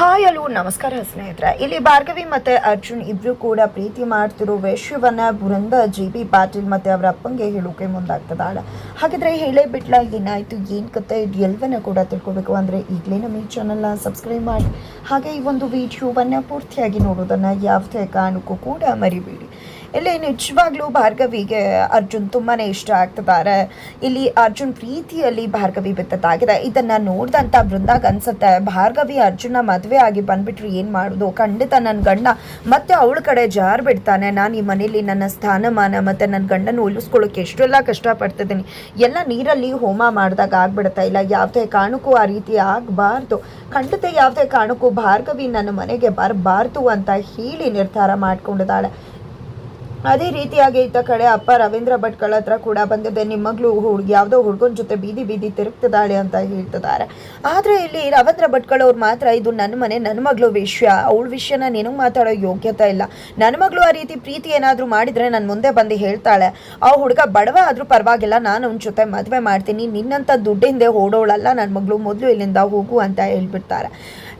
Hi hello ನಮಸ್ಕಾರ ಸ್ನೇಹಿತರೆ. ಇಲ್ಲಿ ಭಾರ್ಗವಿ ಮತ್ತೆ ಅರ್ಜುನ್ ಇಬ್ರು ಕೂಡ ಪ್ರೀತಿ ಮಾಡ್ತಿರೋ ವೇಶ್ಯವನ್ನ ಬೃಂದ ಜಿ ಬಿ ಪಾಟೀಲ್ ಮತ್ತೆ ಅವರ ಅಪ್ಪಂಗೆ ಹೇಳೋಕೆ ಮುಂದಾಗ್ತದಾಳ ಹಾಗಿದ್ರೆ ಹೇಳೇ ಬಿಟ್ಲ, ಏನಾಯ್ತು, ಏನ್ ಕತೆ, ಇದು ಎಲ್ಲವನ್ನ ಕೂಡ ತಿಳ್ಕೊಬೇಕು ಅಂದ್ರೆ ಈಗಲೇ ನಮ್ಮ ಈ ಚಾನಲ್ನ ಸಬ್ಸ್ಕ್ರೈಬ್ ಮಾಡಿ. ಹಾಗೆ ಈ ಒಂದು ವಿಡಿಯೋವನ್ನ ಪೂರ್ತಿಯಾಗಿ ನೋಡೋದನ್ನ ಯಾವುದೇ ಕಾರಣಕ್ಕೂ ಕೂಡ ಮರಿಬೇಡಿ. ಇಲ್ಲಿ ನಿಜವಾಗ್ಲೂ ಭಾರ್ಗವಿಗೆ ಅರ್ಜುನ್ ತುಂಬಾ ಇಷ್ಟ ಆಗ್ತಿದ್ದಾರೆ. ಇಲ್ಲಿ ಅರ್ಜುನ್ ಪ್ರೀತಿಯಲ್ಲಿ ಭಾರ್ಗವಿ ಬಿತ್ತದಾಗಿದೆ. ಇದನ್ನ ನೋಡ್ದಂತ ಬೃಂದಾಗ ಅನ್ಸುತ್ತೆ, ಭಾರ್ಗವಿ ಅರ್ಜುನ ಮದುವೆ ಆಗಿ ಬಂದ್ಬಿಟ್ರೆ ಏನ್ ಮಾಡೋದು? ಖಂಡಿತ ನನ್ನ ಗಂಡ ಮತ್ತೆ ಅವಳ ಕಡೆ ಜಾರ್ ಬಿಡ್ತಾನೆ. ನಾನು ಈ ಮನೇಲಿ ನನ್ನ ಸ್ಥಾನಮಾನ ಮತ್ತೆ ನನ್ನ ಗಂಡನ ಉಳಿಸ್ಕೊಳ್ಳೋಕೆ ಎಷ್ಟೆಲ್ಲ ಕಷ್ಟಪಡ್ತಿದ್ದೀನಿ. ಎಲ್ಲ ನೀರಲ್ಲಿ ಹೋಮ ಮಾಡಿದಾಗ ಆಗ್ಬಿಡುತ್ತಾ. ಇಲ್ಲ, ಯಾವುದೇ ಕಾರಣಕ್ಕೂ ಆ ರೀತಿ ಆಗಬಾರ್ದು. ಖಂಡಿತ ಯಾವುದೇ ಕಾರಣಕ್ಕೂ ಭಾರ್ಗವಿ ನನ್ನ ಮನೆಗೆ ಬರಬಾರ್ದು ಅಂತ ಹೇಳಿ ನಿರ್ಧಾರ ಮಾಡ್ಕೊಂಡಿದ್ದಾಳೆ. ಅದೇ ರೀತಿಯಾಗಿ ಇದ್ದ ಕಡೆ ಅಪ್ಪ ರವೀಂದ್ರ ಭಟ್ಗಳ ಹತ್ರ ಕೂಡ ಬಂದಿದೆ. ನಿಮ್ಮ ಮಗಳು ಹುಡುಗಿ ಯಾವುದೋ ಹುಡುಗನ ಜೊತೆ ಬೀದಿ ಬೀದಿ ತಿರುಗ್ತಿದ್ದಾಳೆ ಅಂತ ಹೇಳ್ತಿದ್ದಾರೆ. ಆದರೆ ಇಲ್ಲಿ ರವೀಂದ್ರ ಭಟ್ಗಳವ್ರು ಮಾತ್ರ ಇದು ನನ್ನ ಮನೆ ನನ್ನ ಮಗಳು ವಿಷಯ. ಅವಳ ವಿಷಯನ ನಿನಗೆ ಮಾತಾಡೋ ಯೋಗ್ಯತೆ ಇಲ್ಲ. ನನ್ನ ಮಗಳು ಆ ರೀತಿ ಪ್ರೀತಿ ಏನಾದರೂ ಮಾಡಿದರೆ ನನ್ನ ಮುಂದೆ ಬಂದು ಹೇಳ್ತಾಳೆ. ಆ ಹುಡುಗ ಬಡವ ಆದರೂ ಪರವಾಗಿಲ್ಲ, ನಾನು ಅವನ ಜೊತೆ ಮದುವೆ ಮಾಡ್ತೀನಿ. ನಿನ್ನಂಥ ದುಡ್ಡಿಂದೆ ಓಡೋಳಲ್ಲ ನನ್ನ ಮಗಳು ಮೊದಲು ಇಲ್ಲಿಂದ ಹೋಗು ಅಂತ ಹೇಳ್ಬಿಡ್ತಾರೆ.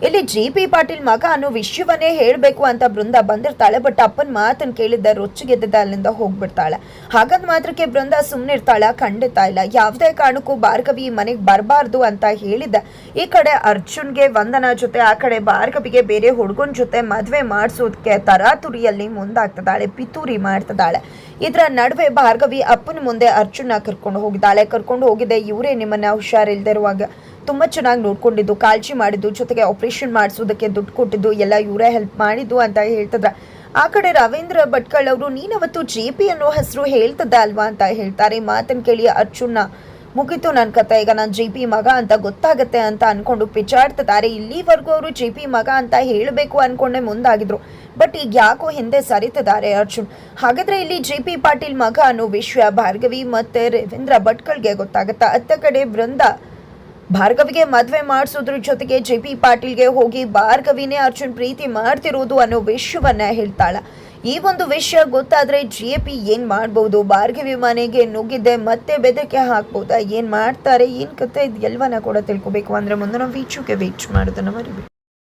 ಇಲ್ಲಿ ಜಿ ಪಿ ಪಾಟೀಲ್ ಮಗ ಅನ್ನೋ ವಿಷಯವನ್ನೇ ಹೇಳಬೇಕು ಅಂತ ಬೃಂದ ಬಂದಿರ್ತಾಳೆ, ಬಟ್ ಅಪ್ಪನ ಮಾತನ್ನು ಕೇಳಿದ್ದ ರೊಚ್ಚಿಗೆದ್ದ ಅಲ್ಲಿಂದ ಹೋಗ್ಬಿಡ್ತಾಳೆ. ಹಾಗಾದ್ ಮಾತ್ರಕ್ಕೆ ಬೃಂದ ಸುಮ್ಮನಿರ್ತಾಳೆ ಖಂಡಿತ ಇಲ್ಲ. ಯಾವುದೇ ಕಾರಣಕ್ಕೂ ಭಾರ್ಗವಿ ಮನೆಗೆ ಬರಬಾರ್ದು ಅಂತ ಹೇಳಿದ್ದ ಈ ಕಡೆ ಅರ್ಜುನ್ಗೆ ವಂದನ ಜೊತೆ, ಆ ಕಡೆ ಭಾರ್ಗವಿಗೆ ಬೇರೆ ಹುಡುಗನ ಜೊತೆ ಮದ್ವೆ ಮಾಡಿಸೋದಕ್ಕೆ ತರಾತುರಿಯಲ್ಲಿ ಮುಂದಾಗ್ತದಾಳೆ ಪಿತೂರಿ ಮಾಡ್ತದಾಳೆ ಇದರ ನಡುವೆ ಭಾರ್ಗವಿ ಅಪ್ಪನ ಮುಂದೆ ಅರ್ಜುನ ಕರ್ಕೊಂಡು ಹೋಗಿದ್ದಾಳೆ. ಕರ್ಕೊಂಡು ಹೋಗಿದೆ ಇವರೇ ನಿಮ್ಮನ್ನ ಹುಷಾರಿಲ್ದಿರುವಾಗ ತುಂಬ ಚೆನ್ನಾಗಿ ನೋಡ್ಕೊಂಡಿದ್ದು, ಕಾಳಜಿ ಮಾಡಿದ್ದು, ಜೊತೆಗೆ ಆಪರೇಷನ್ ಮಾಡಿಸೋದಕ್ಕೆ ದುಡ್ಡು ಕೊಟ್ಟಿದ್ದು, ಎಲ್ಲ ಇವರೇ ಹೆಲ್ಪ್ ಮಾಡಿದ್ದು ಅಂತ ಹೇಳ್ತಿದ್ರ. ಆ ಕಡೆ ರವೀಂದ್ರ ಭಟ್ಕಳ್ ಅವರು, ನೀನವತ್ತು ಜೆ ಪಿ ಅನ್ನೋ ಹೆಸರು ಹೇಳ್ತದ ಅಲ್ವಾ ಅಂತ ಹೇಳ್ತಾರೆ. ಮಾತನ್ನು ಕೇಳಿ ಅರ್ಜುನ್ನ, ಮುಗಿತು ನನ್ನ ಕತೆ, ಈಗ ನಾನು ಜಿ ಪಿ ಮಗ ಅಂತ ಗೊತ್ತಾಗತ್ತೆ ಅಂತ ಅನ್ಕೊಂಡು ಪಿಚಾಡ್ತಿದ್ದಾರೆ ಇಲ್ಲಿವರೆಗೂ ಅವರು ಜಿ ಪಿ ಮಗ ಅಂತ ಹೇಳಬೇಕು ಅನ್ಕೊಂಡೆ ಮುಂದಾಗಿದ್ರು. ಬಟ್ ಈಗ ಯಾಕೋ ಹಿಂದೆ ಸರಿತಿದ್ದಾರೆ ಅರ್ಜುನ್. ಹಾಗಾದ್ರೆ ಇಲ್ಲಿ ಜೆ ಪಿ ಪಾಟೀಲ್ ಮಗ ಅನ್ನೋ ವಿಷಯ ಭಾರ್ಗವಿ ಮತ್ತೆ ರವೀಂದ್ರ ಭಟ್ಕಳ್ಗೆ ಗೊತ್ತಾಗತ್ತಾ? ಅತ್ತ ಕಡೆ ಬೃಂದ ಭಾರ್ಗವಿಗೆ ಮದುವೆ ಮಾಡಿಸೋದ್ರ ಜೊತೆಗೆ ಜೆ ಪಿ ಪಾಟೀಲ್ಗೆ ಹೋಗಿ ಭಾರ್ಗವಿನೇ ಅರ್ಜುನ್ ಪ್ರೀತಿ ಮಾಡ್ತಿರೋದು ಅನ್ನೋ ವಿಷಯವನ್ನ ಹೇಳ್ತಾಳ. ಈ ಒಂದು ವಿಷಯ ಗೊತ್ತಾದ್ರೆ ಜಿ ಪಿ ಏನ್ ಮಾಡ್ಬೋದು? ಭಾರ್ಗವಿ ಮನೆಗೆ ನುಗ್ಗಿದ್ದೆ ಮತ್ತೆ ಬೆದರಿಕೆ ಹಾಕ್ಬೋದಾ? ಏನ್ ಮಾಡ್ತಾರೆ? ಏನ್ ಕತೆ ಇದು ಎಲ್ಲವನ್ನ ಕೂಡ ತಿಳ್ಕೊಬೇಕು. ಅಂದ್ರೆ ಮುಂದೆ ನಾವು ವೀಚುಗೆ ವೀಚ್ ಮಾಡೋದನ್ನ ಮರಿಬೇಕು